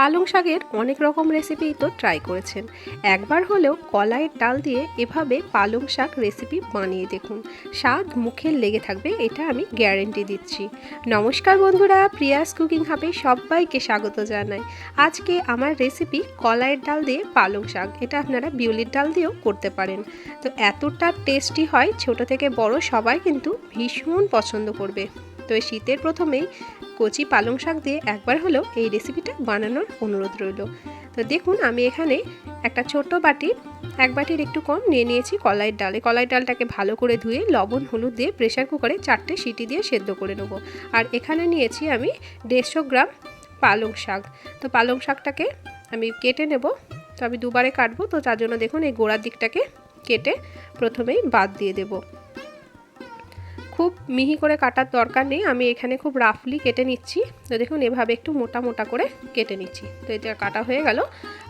পালং শাকের অনেক রকম রেসিপি তো ট্রাই করেছেন। একবার হলেও কলাইয়ের ডাল দিয়ে এভাবে পালং শাক রেসিপি বানিয়ে দেখুন। স্বাদ মুখে লেগে থাকবে, এটা আমি গ্যারেন্টি দিচ্ছি। নমস্কার বন্ধুরা, প্রিয়াস কুকিং হাবে সবাইকে স্বাগত জানাই। আজকে আমার রেসিপি কলাইয়ের ডাল দিয়ে পালং শাক, এটা আপনারা বিউলির ডাল দিয়েও করতে পারেন। তো এতটা টেস্টি হয়, ছোট থেকে বড় সবাই কিন্তু ভীষণ পছন্দ করবে। তো শীতের প্রথমেই কচি পালং শাক দিয়ে একবার হলেও এই রেসিপিটা বানানোর অনুরোধ রইল। তো দেখুন, আমি এখানে একটা ছোট্ট বাটি, এক বাটির একটু কম নিয়ে নিয়েছি কলাইয়ের ডাল। এই কলাইয়ের ডালটাকে ভালো করে ধুয়ে লবণ, হলুদ দিয়ে প্রেশার কুকারে চারটে সিটি দিয়ে সেদ্ধ করে নেব। আর এখানে নিয়েছি আমি দেড়শো গ্রাম পালং শাক। তো পালং শাকটাকে আমি কেটে নেব। তো আমি দুবারে কাটবো। তো তার জন্য দেখুন, এই গোড়ার দিকটাকে কেটে প্রথমেই বাদ দিয়ে দেবো। খুব মিহি করে কাটার দরকার নেই। আমি এখানে খুব রাফলি কেটে নিচ্ছি। তো দেখুন, এভাবে একটু মোটা মোটা করে কেটে নিচ্ছি। তো এটা কাটা হয়ে গেল।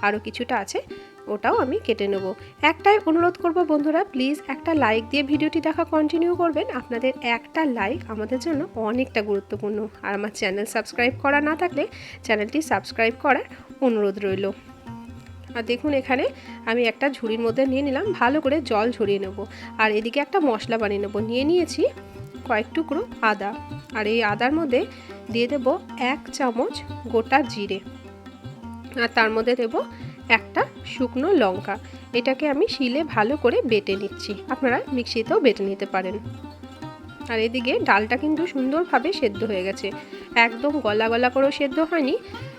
আরও কিছুটা আছে, ওটাও আমি কেটে নেব। একটাই অনুরোধ করব বন্ধুরা, প্লিজ একটা লাইক দিয়ে ভিডিওটি দেখা কন্টিনিউ করবেন। আপনাদের একটা লাইক আমাদের জন্য অনেকটা গুরুত্বপূর্ণ। আর আমার চ্যানেল সাবস্ক্রাইব করা না থাকলে চ্যানেলটি সাবস্ক্রাইব করার অনুরোধ রইল। আর দেখুন, এখানে আমি একটা ঝুড়ির মধ্যে নিয়ে নিলাম। ভালো করে জল ঝরিয়ে নেব। আর এদিকে একটা মশলা বানিয়ে নেব। নিয়ে নিয়েছি কয়েক টুকরো আদা আর এই আদার মধ্যে দিয়ে দেব এক চামচ গোটা জিরে। আর তার মধ্যে দেব একটা শুকনো লঙ্কা। এটাকে আমি শিলে ভালো করে বেটে নিচ্ছি। আপনারা মিক্সিতেও বেটে নিতে পারেন। আর এদিকে ডালটা কিন্তু সুন্দরভাবে সেদ্ধ হয়ে গেছে। একদম গলা গলা করেও সেদ্ধ হয়নি।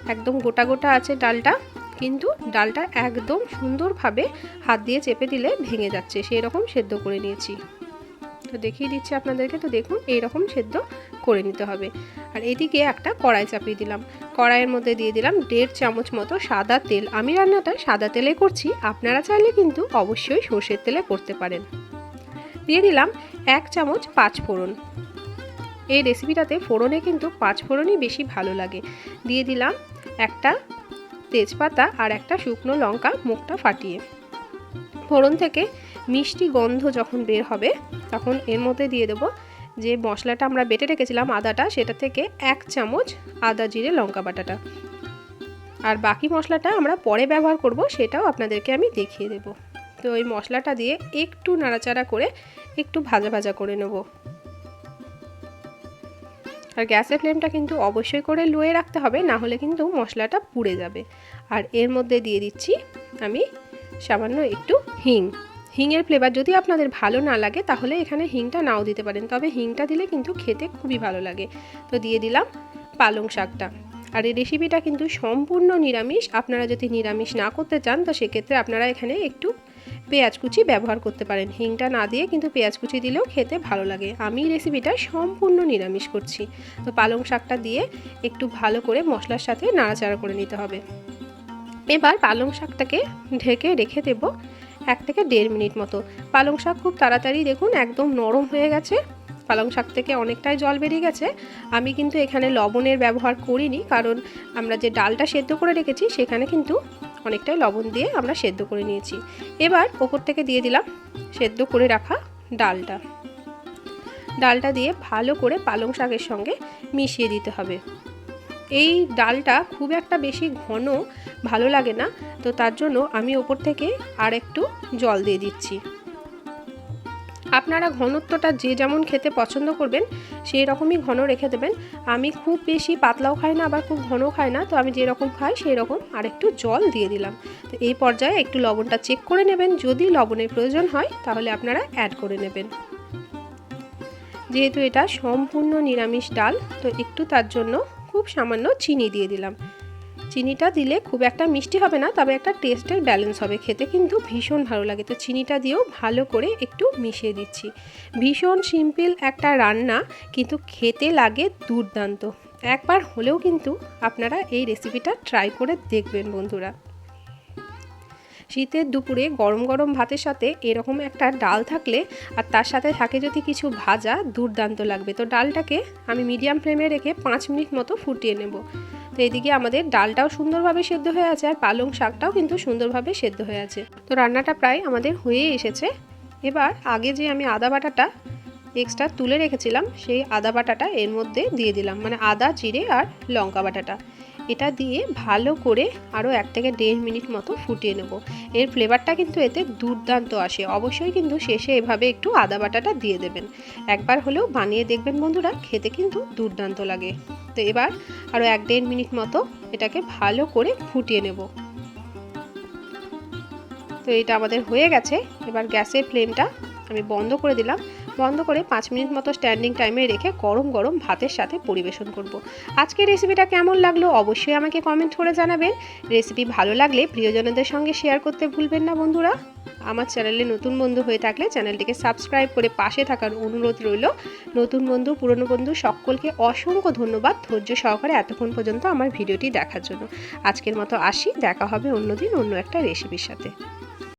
একদম গোটা গোটা আছে ডালটা। কিন্তু ডালটা একদম সুন্দরভাবে হাত দিয়ে চেপে দিলে ভেঙে যাচ্ছে। সেই রকম সেদ্ধ করে নিয়েছি। তো দেখিয়ে দিচ্ছি আপনাদেরকে। তো দেখুন, এইরকম সেদ্ধ করে নিতে হবে। আর এদিকে একটা কড়াই চাপিয়ে দিলাম। কড়াইয়ের মধ্যে দিয়ে দিলাম দেড় চামচ মতো সাদা তেল। আমি রান্নাটা সাদা তেলে করছি। আপনারা চাইলে কিন্তু অবশ্যই সর্ষের তেলে করতে পারেন। দিয়ে দিলাম এক চামচ পাঁচ ফোড়ন। এই রেসিপিটাতে ফোড়নে কিন্তু পাঁচ ফোড়নই বেশি ভালো লাগে। দিয়ে দিলাম একটা তেজপাতা আর একটা শুকনো লঙ্কা মুখটা ফাটিয়ে। ফোড়ন থেকে মিষ্টি গন্ধ যখন বের হবে, তখন এর মধ্যে দিয়ে দেবো যে মশলাটা আমরা বেটে রেখেছিলাম আদাটা, সেটা থেকে এক চামচ আদা জিরে, লঙ্কা বাটাটা। আর বাকি মশলাটা আমরা পরে ব্যবহার করব, সেটাও আপনাদেরকে আমি দেখিয়ে দেব। তো ওই মশলাটা দিয়ে একটু নাড়াচাড়া করে একটু ভাজা ভাজা করে নেব। আর গ্যাসের ফ্লেমটা কিন্তু অবশ্যই করে লোয়ে রাখতে হবে, না হলে কিন্তু মশলাটা পুড়ে যাবে। আর এর মধ্যে দিয়ে দিচ্ছি আমি সামান্য একটু হিং। হিংয়ের ফ্লেভার যদি আপনাদের ভালো না লাগে, তাহলে এখানে হিংটা নাও দিতে পারেন। তবে হিংটা দিলে কিন্তু খেতে খুবই ভালো লাগে। তো দিয়ে দিলাম পালং শাকটা। আর এই রেসিপিটা কিন্তু সম্পূর্ণ নিরামিষ। আপনারা যদি নিরামিষ না করতে চান, তো সেক্ষেত্রে আপনারা এখানে একটু পেঁয়াজ কুচি ব্যবহার করতে পারেন। হিংটা না দিয়ে কিন্তু পেঁয়াজ কুচি দিলেও খেতে ভালো লাগে। আমি রেসিপিটা সম্পূর্ণ নিরামিষ করছি। তো পালং শাকটা দিয়ে একটু ভালো করে মশলার সাথে নাড়াচাড়া করে নিতে হবে। এবার পালং শাকটাকে ঢেকে রেখে দেব। এক থেকে দেড় মিনিট মতো। পালং শাক খুব তাড়াতাড়ি দেখুন একদম নরম হয়ে গেছে। পালং শাক থেকে অনেকটাই জল বেরিয়ে গেছে। আমি কিন্তু এখানে লবণের ব্যবহার করিনি, কারণ আমরা যে ডালটা সেদ্ধ করে রেখেছি সেখানে কিন্তু অনেকটাই লবণ দিয়ে আমরা সেদ্ধ করে নিয়েছি। এবার ওপর থেকে দিয়ে দিলাম সেদ্ধ করে রাখা ডালটা। ডালটা দিয়ে ভালো করে পালং শাকের সঙ্গে মিশিয়ে দিতে হবে। এই ডালটা খুব একটা বেশি ঘন ভালো লাগে না, তো তার জন্য আমি ওপর থেকে আর একটু জল দিয়ে দিচ্ছি। আপনারা ঘনত্বটা যে যেমন খেতে পছন্দ করবেন, সেই রকমই ঘন রেখে দেবেন। আমি খুব বেশি পাতলাও খাই না, আবার খুব ঘন খাই না, তো আমি যেরকম খাই সেই রকম আর একটু জল দিয়ে দিলাম। তো এই পর্যায়ে একটু লবণটা চেক করে নেবেন, যদি লবণের প্রয়োজন হয় তাহলে আপনারা অ্যাড করে নেবেন। যেহেতু এটা সম্পূর্ণ নিরামিষ ডাল, তো একটু তার জন্য খুব সামান্য চিনি দিয়ে দিলাম। চিনিটা দিলে খুব একটা মিষ্টি হবে না, তবে একটা টেস্টের ব্যালেন্স হবে। খেতে কিন্তু ভীষণ ভালো লাগে। তো চিনিটা দিয়েও ভালো করে একটু মিশিয়ে দিচ্ছি। ভীষণ সিম্পল একটা রান্না, কিন্তু খেতে লাগে দুর্দান্ত। একবার হলেও কিন্তু আপনারা এই রেসিপিটা ট্রাই করে দেখবেন বন্ধুরা। শীতের দুপুরে গরম গরম ভাতের সাথে এরকম একটা ডাল থাকলে আর তার সাথে থাকে যদি কিছু ভাজা, দুর্দান্ত লাগবে। তো ডালটাকে আমি মিডিয়াম ফ্লেমে রেখে পাঁচ মিনিট মতো ফুটিয়ে নেব। তো এদিকে আমাদের ডালটাও সুন্দরভাবে সেদ্ধ হয়ে আছে আর পালং শাকটাও কিন্তু সুন্দরভাবে সেদ্ধ হয়ে আছে। তো রান্নাটা প্রায় আমাদের হয়ে এসেছে। এবার আগে যে আমি আদা বাটাটা এক্সট্রা তুলে রেখেছিলাম, সেই আদা বাটাটা এর মধ্যে দিয়ে দিলাম। মানে আদা, জিরে আর লঙ্কা বাটাটা। এটা দিয়ে ভালো করে আরও এক থেকে দেড় মিনিট মতো ফুটিয়ে নেব। এর ফ্লেভারটা কিন্তু এতে দুর্দান্ত আসে। অবশ্যই কিন্তু শেষে এভাবে একটু আদা বাটাটা দিয়ে দেবেন। একবার হলেও বানিয়ে দেখবেন বন্ধুরা, খেতে কিন্তু দুর্দান্ত লাগে। তো এবার আরও এক দেড় মিনিট মতো এটাকে ভালো করে ফুটিয়ে নেব। তো এটা আমাদের হয়ে গেছে। এবার গ্যাসের ফ্লেমটা আমি বন্ধ করে দিলাম। বন্ধ করে পাঁচ মিনিট মতো স্ট্যান্ডিং টাইমে রেখে গরম গরম ভাতের সাথে পরিবেশন করব। আজকের রেসিপিটা কেমন লাগল অবশ্যই আমাকে কমেন্ট করে জানাবেন। রেসিপি ভালো লাগলে প্রিয়জনদের সঙ্গে শেয়ার করতে ভুলবেন না বন্ধুরা। আমার চ্যানেলে নতুন বন্ধু হয়ে থাকলে চ্যানেলটিকে সাবস্ক্রাইব করে পাশে থাকার অনুরোধ রইল। নতুন বন্ধু, পুরনো বন্ধু সকলকে অসংখ্য ধন্যবাদ ধৈর্য সহকারে এতক্ষণ পর্যন্ত আমার ভিডিওটি দেখার জন্য। আজকের মতো আসি, দেখা হবে অন্যদিন অন্য একটা রেসিপির সাথে।